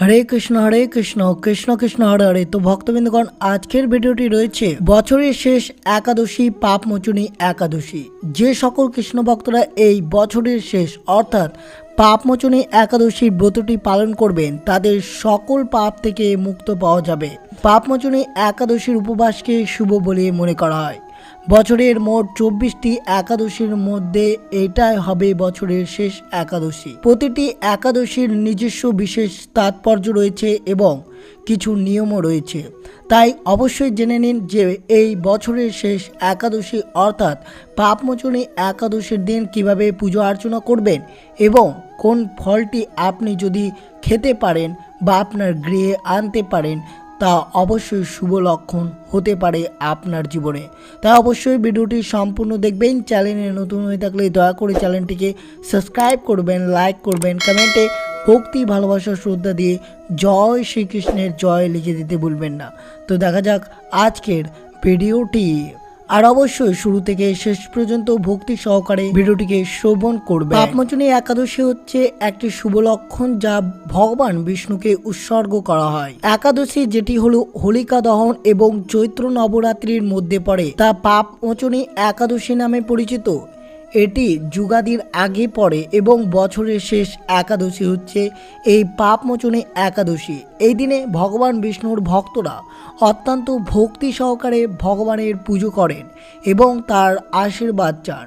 হরে কৃষ্ণ হরে কৃষ্ণ কৃষ্ণ কৃষ্ণ, হরে হরে। তো ভক্তবৃন্দগণ, আজকের ভিডিওটি রয়েছে বছরের শেষ একাদশী পাপ মোচনী একাদশী। যে সকল কৃষ্ণ ভক্তরা এই বছরের শেষ, অর্থাৎ পাপ মোচনী একাদশীর ব্রতটি পালন করবেন, তাদের সকল পাপ থেকে মুক্ত পাওয়া যাবে। পাপ মোচনী একাদশীর উপবাসকে শুভ বলে মনে করা হয়। বছরের মোট চব্বিশটি একাদশীর মধ্যে এটাই হবে বছরের শেষ একাদশী। প্রতিটি একাদশীর নিজস্ব বিশেষ তাৎপর্য রয়েছে এবং কিছু নিয়মও রয়েছে। তাই অবশ্যই জেনে নিন যে এই বছরের শেষ একাদশী অর্থাৎ পাপমোচনী একাদশীর দিন কীভাবে পুজো অর্চনা করবেন এবং কোন ফলটি আপনি যদি খেতে পারেন বা আপনার গৃহে আনতে পারেন তা অবশ্যই শুভ লক্ষণ হতে পারে আপনার জীবনে। তাই অবশ্যই ভিডিওটি সম্পূর্ণ দেখবেন, চ্যানেলে নতুন হয়ে থাকলে দয়া করে চ্যানেলটিকে সাবস্ক্রাইব করবেন, লাইক করবেন, কমেন্টে ভক্তি, ভালোবাসা, শ্রদ্ধা দিয়ে জয় শ্রীকৃষ্ণের জয় লিখে দিতে ভুলবেন না। তো দেখা যাক আজকের ভিডিওটি। আর অবশ্যই শুরু থেকে শেষ পর্যন্ত ভক্তি সহকারে ভিডিওটিকে শ্রবণ করবে। পাপমোচনী একাদশী হচ্ছে একটি শুভ লক্ষণ যা ভগবান বিষ্ণুকে উৎসর্গ করা হয়। একাদশী যেটি হলো হোলিকা দহন এবং চৈত্র নবরাত্রির মধ্যে পড়ে। তা পাপমোচনী একাদশী নামে পরিচিত। এটি যুগাদির আগে পড়ে এবং বছরের শেষ একাদশী হচ্ছে এই পাপমোচনী একাদশী। এই দিনে ভগবান বিষ্ণুর ভক্তরা অত্যন্ত ভক্তি সহকারে ভগবানের পুজো করেন এবং তার আশীর্বাদ চান।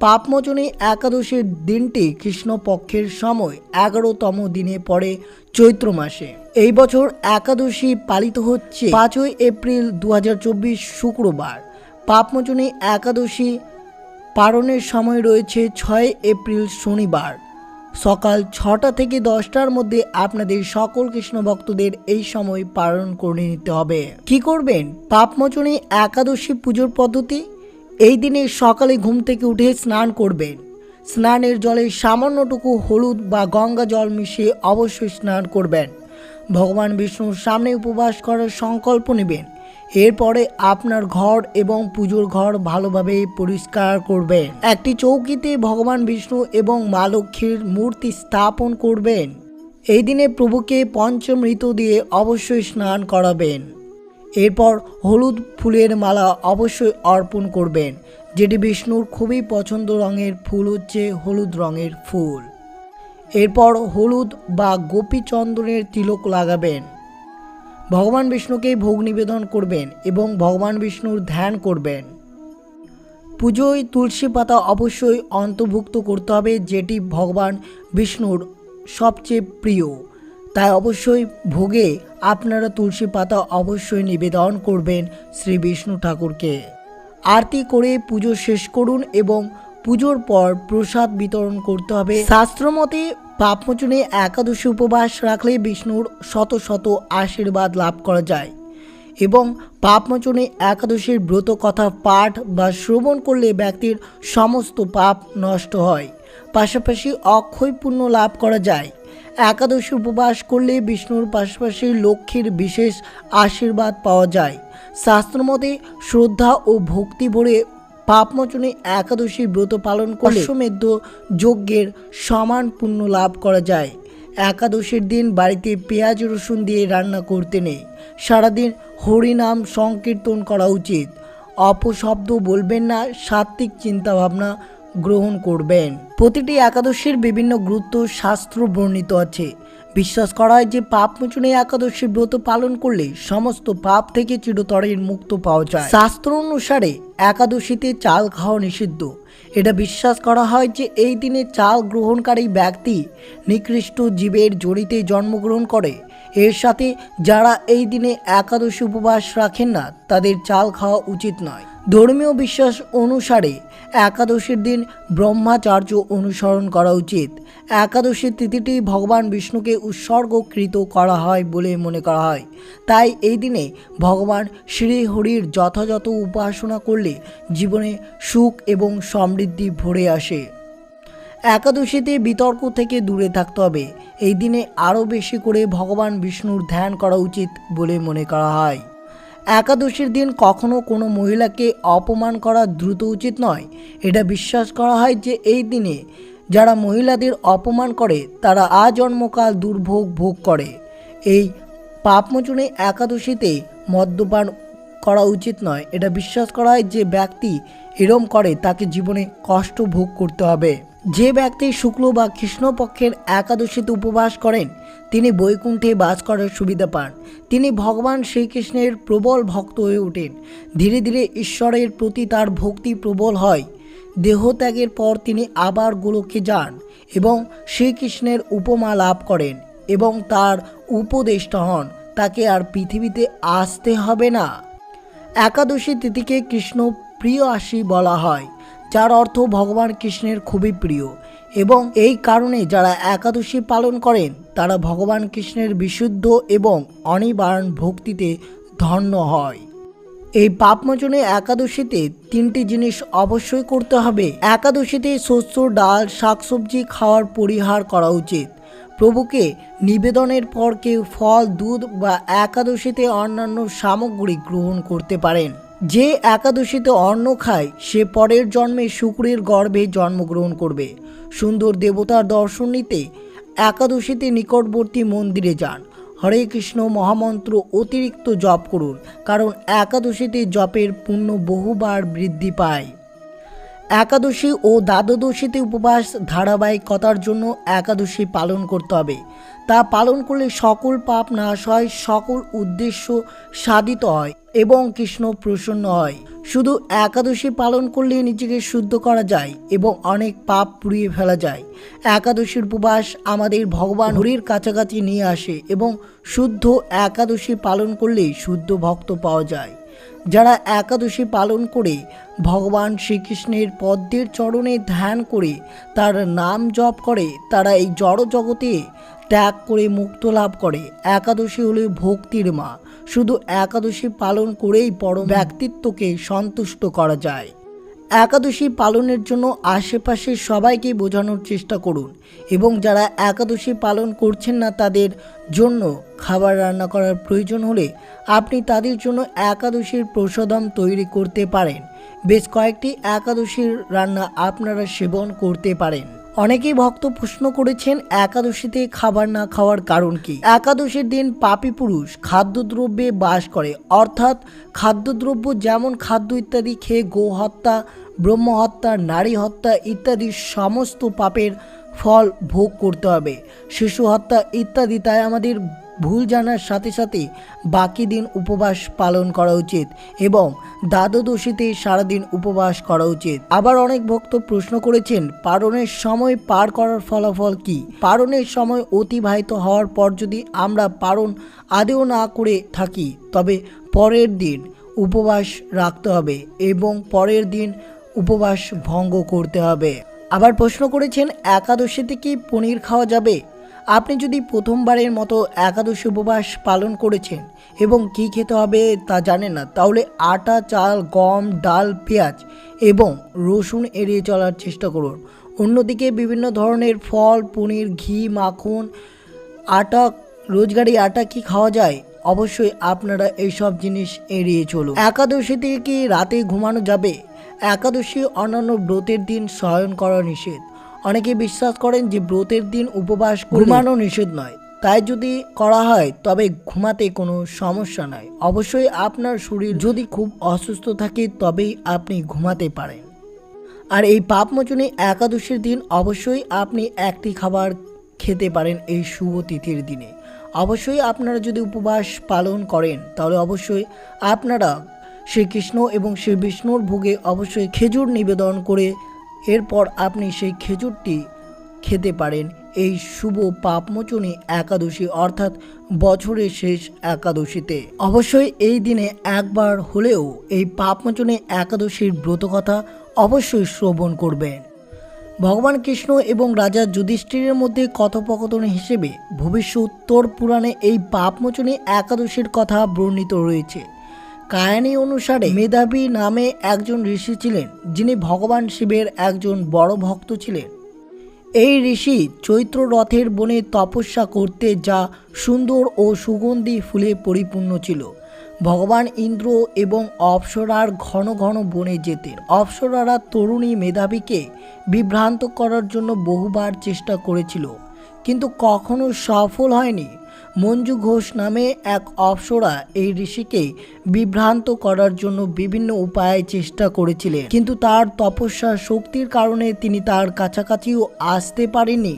পাপমোচনী একাদশীর দিনটি কৃষ্ণপক্ষের সময় এগারোতম দিনে পড়ে চৈত্র মাসে। এই বছর একাদশী পালিত হচ্ছে পাঁচই এপ্রিল দু হাজার চব্বিশ শুক্রবার। পাপমোচনী একাদশী পালনের সময় রয়েছে ছয় এপ্রিল শনিবার। সকাল ছটা থেকে দশটার মধ্যে আপনাদের সকল কৃষ্ণ ভক্তদের এই সময় পালন করে নিতে হবে। কি করবেন? পাপমোচনী একাদশী পুজোর পদ্ধতি? এই দিনে সকালে ঘুম থেকে উঠে স্নান করবেন। স্নানের জলে সামান্যটুকু হলুদ বা গঙ্গা জল মিশিয়ে অবশ্যই স্নান করবেন। ভগবান বিষ্ণুর সামনে উপবাস করার সংকল্প নেবেন। এরপরে আপনার ঘর এবং পুজোর ঘর ভালোভাবে পরিষ্কার করবেন। একটি চৌকিতে ভগবান বিষ্ণু এবং মা লক্ষ্মীর মূর্তি স্থাপন করবেন। এই দিনে প্রভুকে পঞ্চমৃত দিয়ে অবশ্যই স্নান করাবেন। এরপর হলুদ ফুলের মালা অবশ্যই অর্পণ করবেন, যেটি বিষ্ণুর খুবই পছন্দ রঙের ফুল হচ্ছে হলুদ রঙের ফুল। এরপর হলুদ বা গোপী চন্দনের তিলক লাগাবেন। ভগবান বিষ্ণুকে ভোগ নিবেদন করবেন এবং ভগবান বিষ্ণুর ধ্যান করবেন। পুজোয় তুলসী পাতা অবশ্যই অন্তর্ভুক্ত করতে হবে, যেটি ভগবান বিষ্ণুর সবচেয়ে প্রিয়। তাই অবশ্যই ভোগে আপনারা তুলসী পাতা অবশ্যই নিবেদন করবেন শ্রী বিষ্ণু ঠাকুরকে। আরতি করে পুজো শেষ করুন এবং পুজোর পর প্রসাদ বিতরণ করতে হবে। শাস্ত্রমতে পাপমোচনে একাদশী উপবাস রাখলে বিষ্ণুর শত শত আশীর্বাদ লাভ করা যায়। এবং পাপমোচনে একাদশীর ব্রত কথা পাঠ বা শ্রবণ করলে ব্যক্তির সমস্ত পাপ নষ্ট হয়। পাশাপাশি অক্ষয় পুণ্য লাভ করা যায়। একাদশী উপবাস করলে বিষ্ণুর পাশাপাশি লক্ষ্মীর বিশেষ আশীর্বাদ পাওয়া যায়। শাস্ত্রমতে শ্রদ্ধা ও ভক্তি ভরে পাপমোচনে একাদশী ব্রত পালন করলে অশ্বমেধ যজ্ঞের সমান পুণ্য লাভ করা যায়। একাদশীর দিন বাড়িতে পেঁয়াজ রসুন দিয়ে রান্না করতে নেই। সারাদিন হরিনাম সংকীর্তন করা উচিত। অপশব্দ বলবেন না সাত্ত্বিক চিন্তাভাবনা গ্রহণ করবেন। প্রতিটি একাদশীর বিভিন্ন গুরুত্ব শাস্ত্র বর্ণিত আছে। বিশ্বাস করা হয় যে পাপ মোচনে একাদশী ব্রত পালন করলে সমস্ত পাপ থেকে চিরতরের মুক্ত পাওয়া যায়। শাস্ত্র অনুসারে একাদশীতে চাল খাওয়া নিষিদ্ধ। এটা বিশ্বাস করা হয় যে এই দিনে চাল গ্রহণকারী ব্যক্তি নিকৃষ্ট জীবের জড়িতে জন্মগ্রহণ করে। এর সাথে যারা এই দিনে একাদশী উপবাস রাখেন না, তাদের চাল খাওয়া উচিত নয়। ধর্মীয় বিশ্বাস অনুসারে একাদশীর দিন ব্রহ্মাচার্য অনুসরণ করা উচিত। একাদশীর তিথিটি ভগবান বিষ্ণুকে উৎসর্গকৃত করা হয় বলে মনে করা হয়। তাই এই দিনে ভগবান শ্রীহরির যথাযথ উপাসনা করলে জীবনে সুখ এবং সমৃদ্ধি ভরে আসে। একাদশীতে বিতর্ক থেকে দূরে থাকতে হবে। এই দিনে আরও বেশি করে ভগবান বিষ্ণুর ধ্যান করা উচিত বলে মনে করা হয়। একাদশীর দিন কখনো কোনো মহিলাকে অপমান করা দ্রুত উচিত নয়। এটা বিশ্বাস করা হয় যে এই দিনে যারা মহিলাদের অপমান করে, তারা আজন্মকাল দুর্ভোগ ভোগ করে। এই পাপমোচনে একাদশীতে মদ্যপান করা উচিত নয়। এটা বিশ্বাস করা হয় যে ব্যক্তি এরম করে, তাকে জীবনে কষ্ট ভোগ করতে হবে। যে ব্যক্তি শুক্ল বা কৃষ্ণপক্ষের একাদশীতে উপবাস করেন, তিনি বৈকুণ্ঠে বাস করার সুবিধা পান। তিনি ভগবান শ্রীকৃষ্ণের প্রবল ভক্ত হয়ে ওঠেন। ধীরে ধীরে ঈশ্বরের প্রতি তার ভক্তি প্রবল হয়। দেহত্যাগের পর তিনি আবার গোলকে যান এবং শ্রীকৃষ্ণের উপমা লাভ করেন এবং তার উপদেষ্টা হন। তাকে আর পৃথিবীতে আসতে হবে না। একাদশী তিথিকে কৃষ্ণ প্রিয় আশি বলা হয়। যার অর্থ ভগবান কৃষ্ণের খুবই প্রিয়। এবং এই কারণে যারা একাদশী পালন করেন, তারা ভগবান কৃষ্ণের বিশুদ্ধ এবং অনিবারণ ভক্তিতে ধন্য হয়। এই পাপমোচনে একাদশীতে তিনটি জিনিস অবশ্যই করতে হবে। একাদশীতে শস্য, ডাল, শাকসবজি খাওয়ার পরিহার করা উচিত। প্রভুকে নিবেদনের পর কেউ ফল, দুধ বা একাদশীতে অন্যান্য সামগ্রী গ্রহণ করতে পারেন। যে একাদশীতে অন্ন খায়, সে পরের জন্মে শুক্রের গর্ভে জন্মগ্রহণ করবে। সুন্দর দেবতার দর্শন নিতে একাদশীতে নিকটবর্তী মন্দিরে যান। হরে কৃষ্ণ মহামন্ত্র অতিরিক্ত জপ করুন, কারণ একাদশীতে জপের পুণ্য বহুবার বৃদ্ধি পায়। একাদশী ও দ্বাদশীতে উপবাস ধারাবাহিকতার জন্য একাদশী পালন করতে হবে। তা পালন করলে সকল পাপ নাশ হয়, সকল উদ্দেশ্য সাধিত হয় এবং কৃষ্ণ প্রসন্ন হয়। শুধু একাদশী পালন করলে নিজেকে শুদ্ধ করা যায় এবং অনেক পাপ পুড়িয়ে ফেলা যায়। একাদশীর উপবাস আমাদের ভগবান হরির কাছাকাছি নিয়ে আসে এবং শুদ্ধ একাদশী পালন করলে শুদ্ধ ভক্ত পাওয়া যায়। যারা একাদশী পালন করে ভগবান শ্রীকৃষ্ণের পদ্মের চরণে ধ্যান করে তার নাম জপ করে, তারা এই জড় জগতে ত্যাগ করে মুক্ত লাভ করে। একাদশী হলে ভক্তির মা শুধু একাদশী পালন করেই পরম ব্যক্তিত্বকে সন্তুষ্ট করা যায়। একাদশী পালনের জন্য আশেপাশে সবাইকে বোঝানোর চেষ্টা করুন এবং যারা একাদশী পালন করছেন না তাদের জন্য খাবার রান্না করার প্রয়োজন হলে আপনি তাদের জন্য একাদশীর প্রসাদম তৈরি করতে পারেন। বেশ কয়েকটি একাদশীর রান্না আপনারা সেবন করতে পারেন। অনেকেই ভক্ত প্রশ্ন করেছেন একাদশীতে খাবার না খাওয়ার কারণ কি? একাদশীর দিন পাপী পুরুষ খাদ্যদ্রব্যে বাস করে। অর্থাৎ খাদ্যদ্রব্য যেমন খাদ্য ইত্যাদি খেয়ে গো হত্যা ব্রহ্মহত্যা নারী হত্যা ইত্যাদি সমস্ত পাপের ফল ভোগ করতে হবে। শিশু হত্যা ইত্যাদি, তাই আমাদের ভুল জানার সাথে সাথে বাকি দিন উপবাস পালন করা উচিত এবং দ্বাদশীতে সারাদিন উপবাস করা উচিত। আবার অনেক ভক্ত প্রশ্ন করেছেন, পারণের সময় পার করার ফলাফল কি? পারণের সময় অতিবাহিত হওয়ার পর যদি আমরা পারণ আদেও না করে থাকি, তবে পরের দিন উপবাস রাখতে হবে এবং পরের দিন উপবাস ভঙ্গ করতে হবে। আবার প্রশ্ন করেছেন, একাদশীতে কি পনির খাওয়া যাবে? আপনি যদি প্রথমবারের মতো একাদশী উপবাস পালন করেছেন এবং কি খেতে হবে তা জানেন না, তাহলে আটা, চাল, গম, ডাল, পেঁয়াজ এবং রসুন এড়িয়ে চলার চেষ্টা করুন। অন্যদিকে বিভিন্ন ধরনের ফল, পনির, ঘি, মাখন, আটা, রোজগারি আটা কি খাওয়া যায়? অবশ্যই আপনারা এইসব জিনিস এড়িয়ে চলুন। একাদশীতে কি রাতে ঘুমানো যাবে? একাদশী অন্যান্য ব্রতের দিন শয়ন করা নিষেধ। অনেকে বিশ্বাস করেন যে ব্রতের দিন উপবাস ঘুমানো নিষেধ নয়। তাই যদি করা হয় তবে ঘুমাতে কোনো সমস্যা নাই। অবশ্যই আপনার শরীর যদি খুব অসুস্থ থাকে তবেই আপনি ঘুমাতে পারেন। আর এই পাপমোচনে একাদশীর দিন অবশ্যই আপনি একটি খাবার খেতে পারেন এই শুভ তিথির দিনে। অবশ্যই আপনারা যদি উপবাস পালন করেন তাহলে অবশ্যই আপনারা শ্রীকৃষ্ণ এবং শ্রী বিষ্ণুর ভোগে অবশ্যই খেজুর নিবেদন করে এরপর আপনি সেই খেজুরটি খেতে পারেন। এই শুভ পাপমোচনী একাদশী অর্থাৎ বছরের শেষ একাদশীতে। অবশ্যই এই দিনে একবার হলেও এই পাপমোচনী একাদশীর ব্রতকথা অবশ্যই শ্রবণ করবেন। ভগবান কৃষ্ণ এবং রাজা যুধিষ্ঠিরের মধ্যে কথোপকথন হিসেবে ভবিষ্য উত্তর পুরাণে এই পাপমোচনী একাদশীর কথা বর্ণিত রয়েছে। কাহিনী অনুসারে মেধাবী নামে একজন ঋষি ছিলেন, যিনি ভগবান শিবের একজন বড় ভক্ত ছিলেন। এই ঋষি চৈত্র রথের বনে তপস্যা করতে যা সুন্দর ও সুগন্ধি ফুলে পরিপূর্ণ ছিল। ভগবান ইন্দ্র এবং অপ্সরার ঘন ঘন বনে যেতেন। অপ্সরারা তরুণী মেধাবীকে বিভ্রান্ত করার জন্য বহুবার চেষ্টা করেছিল, কিন্তু কখনো সফল হয়নি। মঞ্জু ঘোষ নামে এক অপ্সরা এই ঋষিকে বিভ্রান্ত করার জন্য বিভিন্ন উপায়ে চেষ্টা করেছিলেন। কিন্তু তার তপস্যা শক্তির কারণে তিনি তার কাছাকাছিও আসতে পারেনি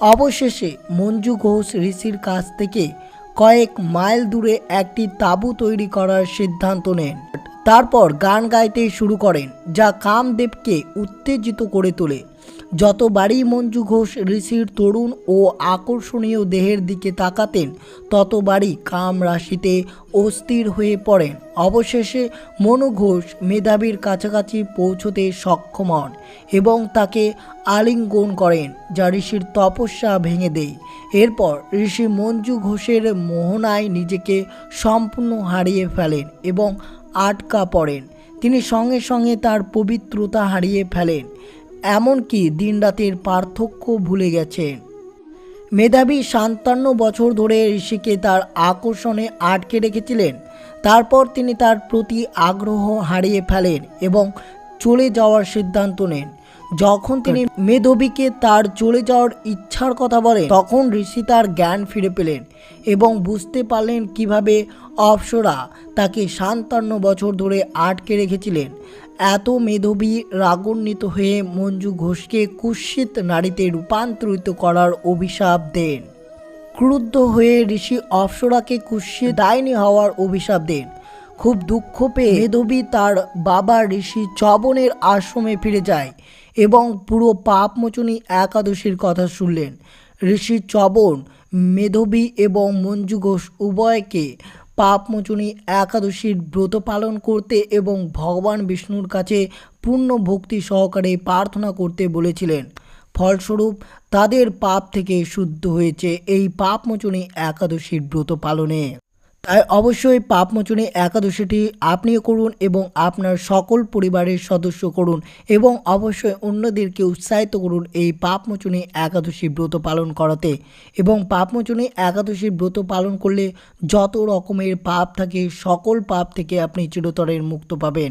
অবশেষে মঞ্জু ঘোষ ঋষির কাছ থেকে কয়েক মাইল দূরে একটি তাঁবু তৈরি করার সিদ্ধান্ত নেন। তারপর গান গাইতে শুরু করেন, যা কামদেবকে উত্তেজিত করে তোলে। যতবারই মঞ্জু ঘোষ, ঋষির তরুণ ও আকর্ষণীয় দেহের দিকে তাকাতেন, ততবারই কাম রাশিতে অস্থির হয়ে পড়েন। অবশেষে মনু ঘোষ মেধাবীর কাছাকাছি পৌঁছতে সক্ষম হন এবং তাকে আলিঙ্গন করেন, যা ঋষির তপস্যা ভেঙে দেয়। এরপর ঋষি মঞ্জু ঘোষের মোহনায় নিজেকে সম্পূর্ণ হারিয়ে ফেলেন এবং আটকা পড়েন। তিনি সঙ্গে সঙ্গে তার পবিত্রতা হারিয়ে ফেলেন। এমনকি দিনরাতের পার্থক্য ভুলে গেছে। মেধাবী সান্তান্ন বছর ধরে ঋষিকে তার আকর্ষণে আটকে রেখেছিলেন। তারপর তিনি তার প্রতি আগ্রহ হারিয়ে ফেলেন এবং চলে যাওয়ার সিদ্ধান্ত নেন। যখন তিনি মেধবীকে তার চলে যাওয়ার ইচ্ছার কথা বলেন, তখন ঋষি তার জ্ঞান ফিরে পেলেন এবং বুঝতে পারলেন কীভাবে অপ্সরা তাকে সাতান্ন বছর ধরে আটকে রেখেছিলেন। এত মেধবী, রাগান্বিত হয়ে মঞ্জু ঘোষকে কুৎসিত নারীতে রূপান্তরিত করার অভিশাপ দেন। ক্রুদ্ধ হয়ে ঋষি অপ্সরাকে কুৎসিত দায়নি হওয়ার অভিশাপ দেন। খুব দুঃখ পেয়ে মেধবী তার বাবা ঋষি চবনের আশ্রমে ফিরে যায় এবং পুরো পাপমোচনী একাদশীর কথা শুনলেন। ঋষি চবন মেধবী এবং মঞ্জু ঘোষ উভয়কে পাপমোচনী একাদশীর ব্রত পালন করতে এবং ভগবান বিষ্ণুর কাছে পূর্ণ ভক্তি সহকারে প্রার্থনা করতে বলেছিলেন। ফলস্বরূপ তাদের পাপ থেকে শুদ্ধ হয়েছে এই পাপমোচনী একাদশীর ব্রত পালনে। তাই অবশ্যই পাপমোচনী একাদশীটি আপনিও করুন এবং আপনার সকল পরিবারের সদস্য করুন এবং অবশ্যই অন্যদেরকে উৎসাহিত করুন এই পাপমোচনী একাদশী ব্রত পালন করাতে এবং পাপমোচনী একাদশী ব্রত পালন করলে যত রকমের পাপ থাকে সকল পাপ থেকে আপনি চিরতরের মুক্ত পাবেন।